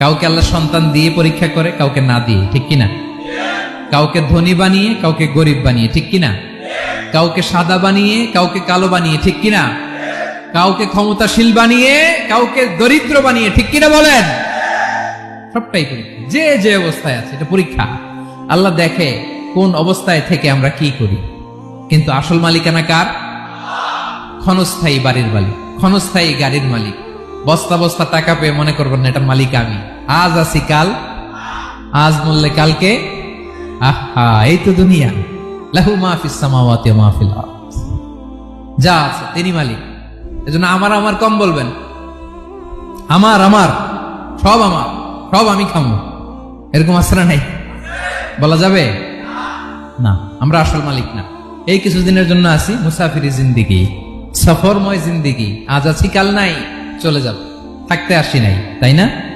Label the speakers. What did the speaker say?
Speaker 1: কাউকে আল্লাহ সন্তান দিয়ে পরীক্ষা করে, কাউকে না দিয়ে, ঠিক কিনা? কাউকে ধনী বানিয়ে, কাউকে গরিব বানিয়ে, ঠিক কিনা? কাউকে সাদা বানিয়ে, কাউকে কালো বানিয়ে, ঠিক কিনা? কাউকে ক্ষমতাশীল বানিয়ে, কাউকে দরিদ্র বানিয়ে, ঠিক কিনা বলেন? সবটাই পরীক্ষা। যে যে অবস্থায় আছে, এটা পরীক্ষা। আল্লাহ দেখে কোন অবস্থায় থেকে আমরা কি করি। কিন্তু আসল মালিকানা কার? ক্ষণস্থায়ী বাড়ির মালিক, ক্ষণস্থায়ী গাড়ির মালিক। বস্তা বস্তা টাকা পেয়ে মনে করবেন না, এটার মালিক আমি। আজ আছি কাল, আজ মরলে কালকে? আহা, এই তো দুনিয়া। লাহু মাহফিস সামাওয়াতি ওয়া মাহফিল। যা আছে, তিনি মালিক। এজন্য আমার আমার কম বলবেন। আমার আমার। সব আমার। সব আমি খামো। এরকম আশ্রা নাই। বলা যাবে? না, আমরা আসল মালিক না। এই কিছুদিনের জন্য আছি, মুসাফিরি জিন্দিগি। সফরময় জিন্দিগি। আজ আছি, কাল নাই। চলে যাব। থাকতে আসি নাই তাই না?